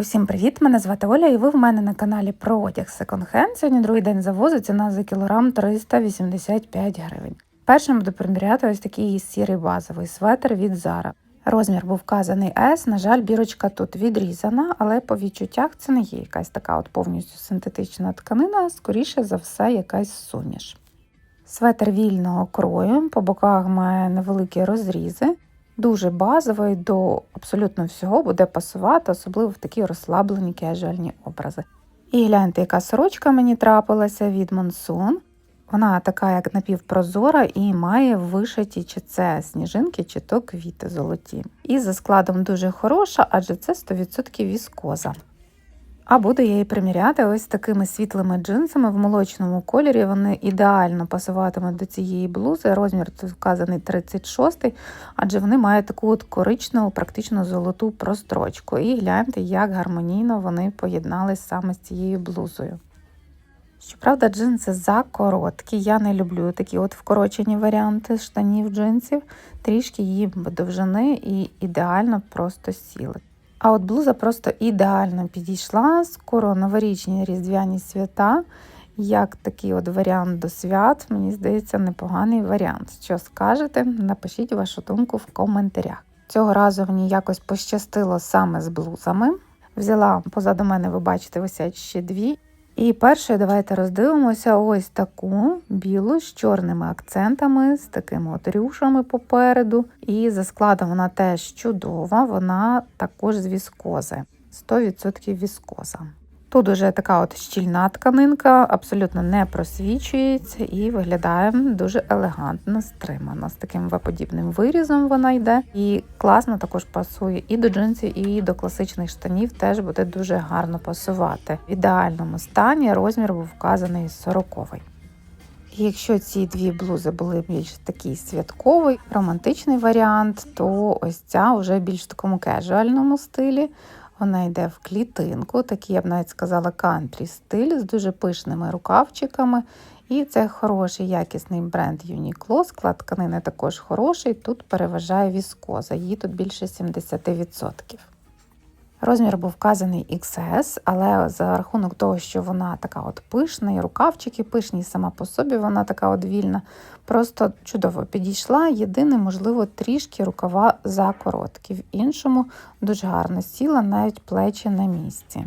Усім привіт! Мене звати Оля, і ви в мене на каналі про одяг Hand. Сьогодні другий день завозу, ціна за кілограм 385 гривень. Першим буду приміряти ось такий сірий базовий светр від Zara. Розмір був вказаний S, на жаль, бірочка тут відрізана, але по відчуттях це не є якась така от повністю синтетична тканина, а скоріше за все, якась суміш. Светр вільного крою, по боках має невеликі розрізи. Дуже базовий до абсолютно всього буде пасувати, особливо в такі розслаблені кежуальні образи. І гляньте, яка сорочка мені трапилася від Monsoon. Вона така, як напівпрозора, і має вишиті чи це сніжинки, чи то квіти золоті. І за складом дуже хороша, адже це 100% віскоза. А буду я її приміряти ось такими світлими джинсами в молочному кольорі. Вони ідеально пасуватимуть до цієї блузи. Розмір тут вказаний 36 адже вони мають таку от коричневу, практично золоту прострочку. І гляньте, як гармонійно вони поєднались саме з цією блузою. Щоправда, джинси закороткі. Я не люблю такі от вкорочені варіанти штанів джинсів, трішки їм довжини і ідеально просто сіли. А от блуза просто ідеально підійшла. Скоро новорічні різдвяні свята. Як такий от варіант до свят, мені здається, непоганий варіант. Що скажете? Напишіть вашу думку в коментарях. Цього разу мені якось пощастило саме з блузами. Взяла позаду мене, ви бачите, висять ще дві. І першою давайте роздивимося ось таку білу з чорними акцентами, з такими от рюшами попереду. І за складом вона теж чудова, вона також з віскози. 100% віскоза. Тут уже така от щільна тканинка, абсолютно не просвічується і виглядає дуже елегантно, стримано. З таким веподібним вирізом вона йде. І класно також пасує і до джинсів, і до класичних штанів теж буде дуже гарно пасувати. В ідеальному стані розмір був вказаний 40-й. Якщо ці дві блузи були більш такий святковий, романтичний варіант, то ось ця вже більш такому кежуальному стилі. Вона йде в клітинку, такий, я б навіть сказала, кантрі стиль з дуже пишними рукавчиками. І це хороший якісний бренд Uniqlo. Склад тканини також хороший. Тут переважає віскоза, її тут більше 70%. Розмір був вказаний XS, але за рахунок того, що вона така от пишна, і рукавчики пишні, і сама по собі вона така от вільна, просто чудово підійшла. Єдине, можливо, трішки рукава закороткі. В іншому дуже гарно сіла, навіть плечі на місці.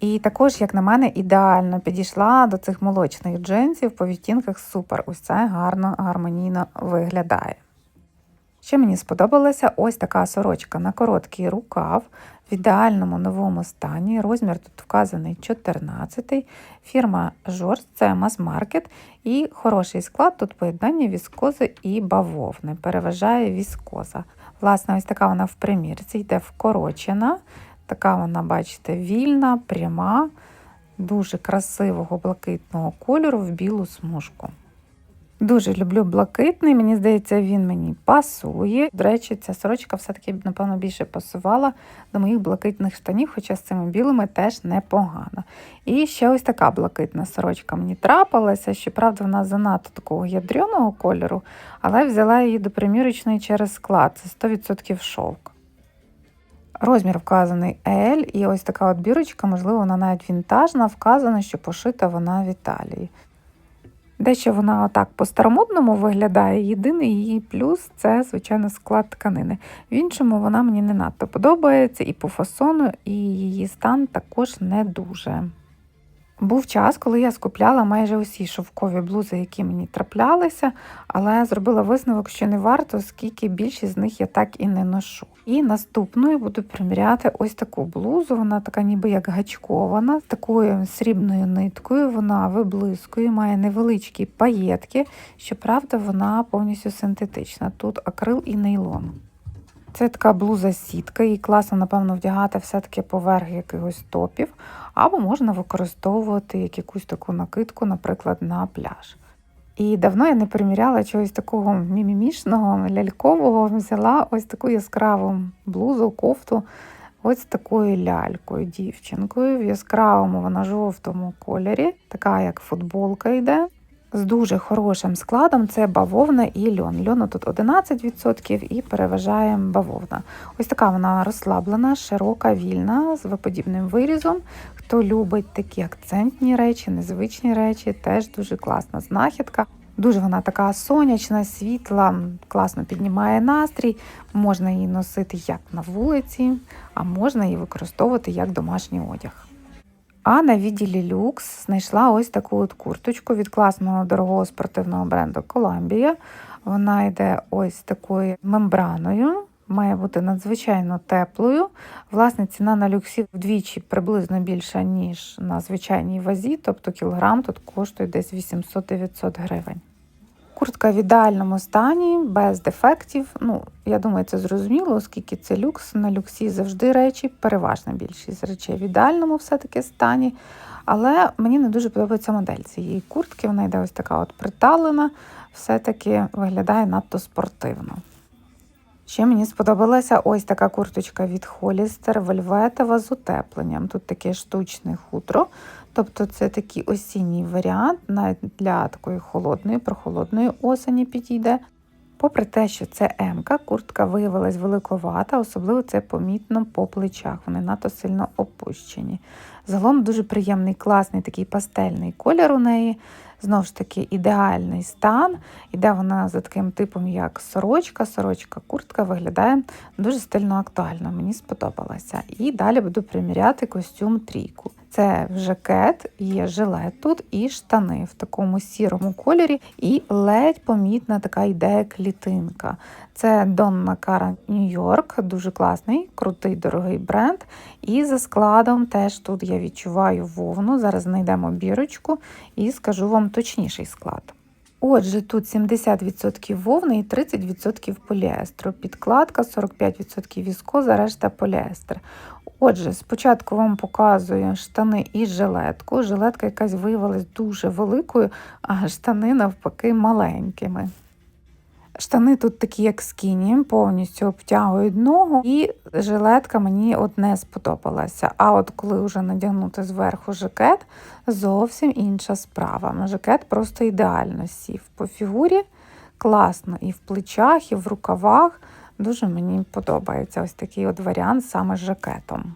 І також, як на мене, ідеально підійшла до цих молочних джинсів по відтінках супер. Ось це гарно, гармонійно виглядає. Ще мені сподобалася ось така сорочка на короткий рукав в ідеальному новому стані. Розмір тут вказаний 14 Фірма Жорст, це мас-маркет. І хороший склад тут поєднання віскози і бавовни. Переважає віскоза. Власне, ось така вона в примірці, йде вкорочена. Така вона, бачите, вільна, пряма, дуже красивого блакитного кольору в білу смужку. Дуже люблю блакитний, мені здається, він мені пасує. До речі, ця сорочка все-таки, напевно, більше пасувала до моїх блакитних штанів, хоча з цими білими теж непогано. І ще ось така блакитна сорочка мені трапилася. Щоправда, вона занадто такого ядреного кольору, але взяла її до примірочної через склад. Це 100% шовк. Розмір вказаний L, і ось така от бірочка, можливо, вона навіть вінтажна, вказано, що пошита вона в Італії. Дещо вона так по-старомодному виглядає. Єдиний її плюс це, звичайно, склад тканини. В іншому вона мені не надто подобається і по фасону, і її стан також не дуже. Був час, коли я скупляла майже усі шовкові блузи, які мені траплялися, але зробила висновок, що не варто, оскільки більшість з них я так і не ношу. І наступною буду приміряти ось таку блузу. Вона така ніби як гачкована, з такою срібною ниткою, вона виблискує, має невеличкі паєтки, щоправда, вона повністю синтетична. Тут акрил і нейлон. Це така блуза сітка, її класно, напевно, вдягати все-таки поверх якихось топів, або можна використовувати як якусь таку накидку, наприклад, на пляж. І давно я не приміряла чогось такого мімімішного, лялькового. Взяла ось таку яскраву блузу, кофту, ось такою лялькою, дівчинкою. В яскравому вона жовтому кольорі, така як футболка йде. З дуже хорошим складом це бавовна і льон. Льону тут 11% і переважає бавовна. Ось така вона розслаблена, широка, вільна, з виподібним вирізом. Хто любить такі акцентні речі, незвичні речі, теж дуже класна знахідка. Дуже вона така сонячна, світла, класно піднімає настрій. Можна її носити як на вулиці, а можна її використовувати як домашній одяг. А на відділі люкс знайшла ось таку от курточку від класного дорогого спортивного бренду Columbia. Вона йде ось такою мембраною, має бути надзвичайно теплою. Власне, ціна на люксі вдвічі приблизно більша, ніж на звичайній вазі, тобто кілограм тут коштує десь 800-900 гривень. Куртка в ідеальному стані, без дефектів. Ну, я думаю, це зрозуміло, оскільки це люкс. На люксі завжди речі, переважна більшість речей в ідеальному все-таки стані. Але мені не дуже подобається модель цієї куртки. Вона йде ось така от приталена, все-таки виглядає надто спортивно. Ще мені сподобалася ось така курточка від Холістер, вельветова з утепленням. Тут таке штучне хутро. Тобто це такий осінній варіант, навіть для такої холодної, прохолодної осені підійде. Попри те, що це М-ка, куртка виявилась великовата, особливо це помітно по плечах. Вони надто сильно опущені. Загалом дуже приємний, класний такий пастельний колір у неї. Знову ж таки, ідеальний стан. Іде вона за таким типом, як сорочка. Сорочка, куртка виглядає дуже стильно актуально. Мені сподобалася. І далі буду приміряти костюм трійку. Це жакет, є жилет тут і штани в такому сірому кольорі, і ледь помітна така ідея клітинка. Це Донна Кара Нью-Йорк, дуже класний, крутий, дорогий бренд. І за складом теж тут я відчуваю вовну. Зараз знайдемо бірочку і скажу вам точніший склад. Отже, тут 70% вовни і 30% поліестру. Підкладка 45% віскоза, решта поліестер. Отже, спочатку вам показую штани і жилетку. Жилетка якась виявилась дуже великою, а штани навпаки маленькими. Штани тут такі, як скіні, повністю обтягують ногу, і жилетка мені от не сподобалася. А от коли вже надягнути зверху жакет, зовсім інша справа. Жакет просто ідеально сів по фігурі, класно і в плечах, і в рукавах. Дуже мені подобається ось такий от варіант саме з жакетом.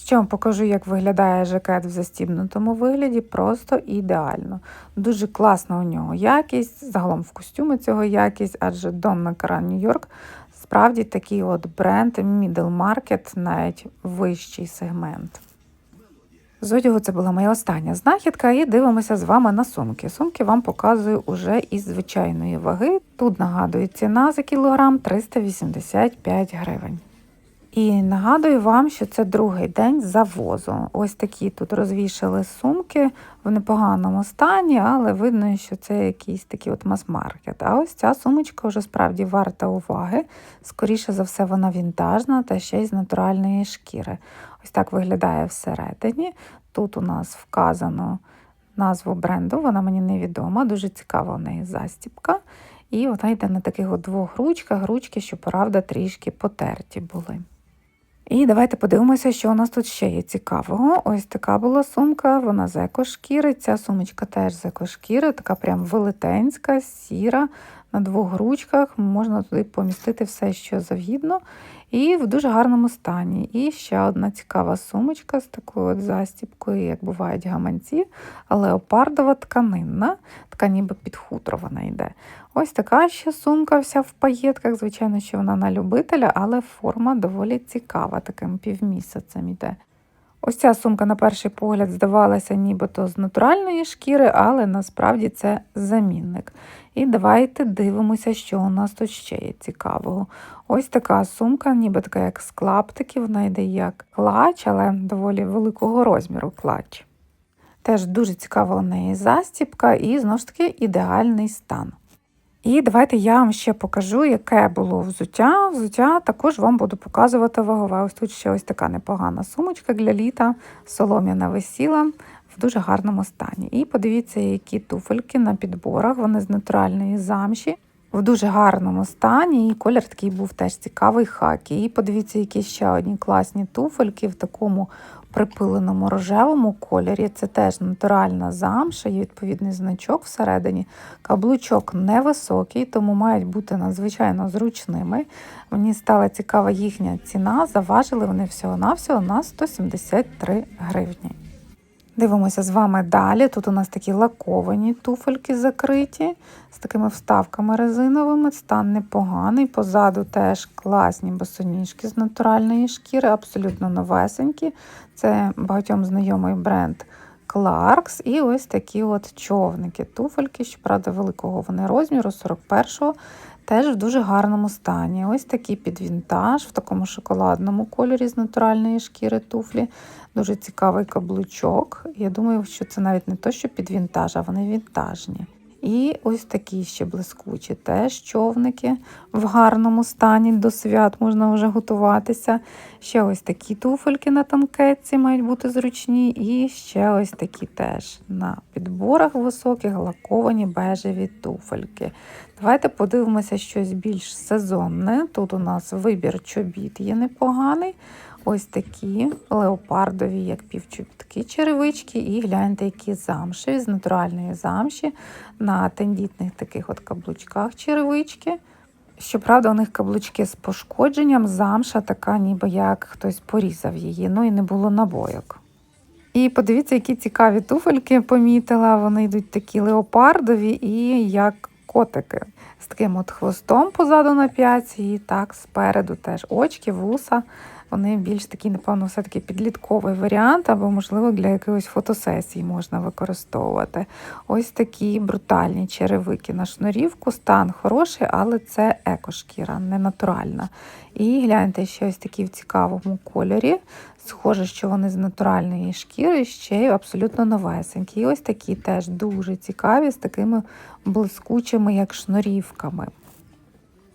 Ще вам покажу, як виглядає жакет в застібнутому вигляді, просто ідеально. Дуже класна у нього якість, загалом в костюмі цього якість, адже Cara New York справді такий от бренд middle market, навіть вищий сегмент. З одягу це була моя остання знахідка, і дивимося з вами на сумки. Сумки вам показую уже із звичайної ваги. Тут нагадую ціна за кілограм 385 гривень. І нагадую вам, що це другий день завозу. Ось такі тут розвішали сумки в непоганому стані, але видно, що це якийсь такий от мас-маркет. А ось ця сумочка вже справді варта уваги. Скоріше за все, вона вінтажна та ще й з натуральної шкіри. Ось так виглядає всередині. Тут у нас вказано назву бренду, вона мені невідома, дуже цікава у неї застіпка. І вона йде на таких от двох ручках, ручки, що, правда, трішки потерті були. І давайте подивимося, що у нас тут ще є цікавого. Ось така була сумка, вона з екошкіри. Ця сумочка теж з екошкіри, така прям велетенська, сіра, на двох ручках. Можна туди помістити все, що завгідно. І в дуже гарному стані. І ще одна цікава сумочка з такою от застіпкою, як бувають гаманці, леопардова тканинна, така ніби під вона йде. Ось така ще сумка вся в паєтках. Звичайно, що вона на любителя, але форма доволі цікава, таким півмісяцем йде. Ось ця сумка, на перший погляд, здавалася нібито з натуральної шкіри, але насправді це замінник. І давайте дивимося, що у нас тут ще є цікавого. Ось така сумка, ніби така, як з клаптиків, вона йде як клач, але доволі великого розміру клач. Теж дуже цікава у неї застіпка і знову ж таки ідеальний стан. І давайте я вам ще покажу, яке було взуття. Взуття також вам буду показувати вагове. Ось тут ще ось така непогана сумочка для літа, солом'яна висіла в дуже гарному стані. І подивіться, які туфельки на підборах, вони з натуральної замші. В дуже гарному стані, і колір такий був теж цікавий хакі. І подивіться, які ще одні класні туфельки в такому припиленому рожевому кольорі. Це теж натуральна замша, є відповідний значок всередині. Каблучок невисокий, тому мають бути надзвичайно зручними. Мені стала цікава їхня ціна. Заважили вони всього-навсього на 173 гривні. Дивимося з вами далі. Тут у нас такі лаковані туфельки закриті з такими вставками резиновими. Стан непоганий. Позаду теж класні босоніжки з натуральної шкіри, абсолютно новесенькі. Це багатьом знайомий бренд Clarks. І ось такі от човники. Туфельки, щоправда, великого вони розміру, 41-го. Теж в дуже гарному стані. Ось такі під вінтаж, в такому шоколадному кольорі з натуральної шкіри туфлі. Дуже цікавий каблучок. Я думаю, що це навіть не то, що під вінтаж, а вони вінтажні. І ось такі ще блискучі теж човники в гарному стані до свят можна вже готуватися. Ще ось такі туфельки на танкетці мають бути зручні. І ще ось такі теж на підборах високих лаковані бежеві туфельки. Давайте подивимося щось більш сезонне. Тут у нас вибір чобіт є непоганий. Ось такі леопардові, як півчобітки черевички, і гляньте, які замшеві з натуральної замші на тендітних таких от каблучках черевички. Щоправда, у них каблучки з пошкодженням, замша така, ніби як хтось порізав її, ну і не було набойок. І подивіться, які цікаві туфельки помітила. Вони йдуть такі леопардові і як котики. З таким от хвостом позаду на п'яці, і так спереду теж очки, вуса. Вони більш такі, напевно, все-таки підлітковий варіант, або, можливо, для якоїсь фотосесії можна використовувати. Ось такі брутальні черевики на шнурівку. Стан хороший, але це екошкіра, не натуральна. І гляньте, ще ось такі в цікавому кольорі. Схоже, що вони з натуральної шкіри, ще й абсолютно новесенькі. І ось такі теж дуже цікаві, з такими блискучими, як шнурівками.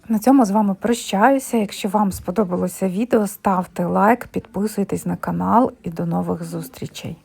На цьому з вами прощаюся. Якщо вам сподобалося відео, ставте лайк, підписуйтесь на канал і до нових зустрічей.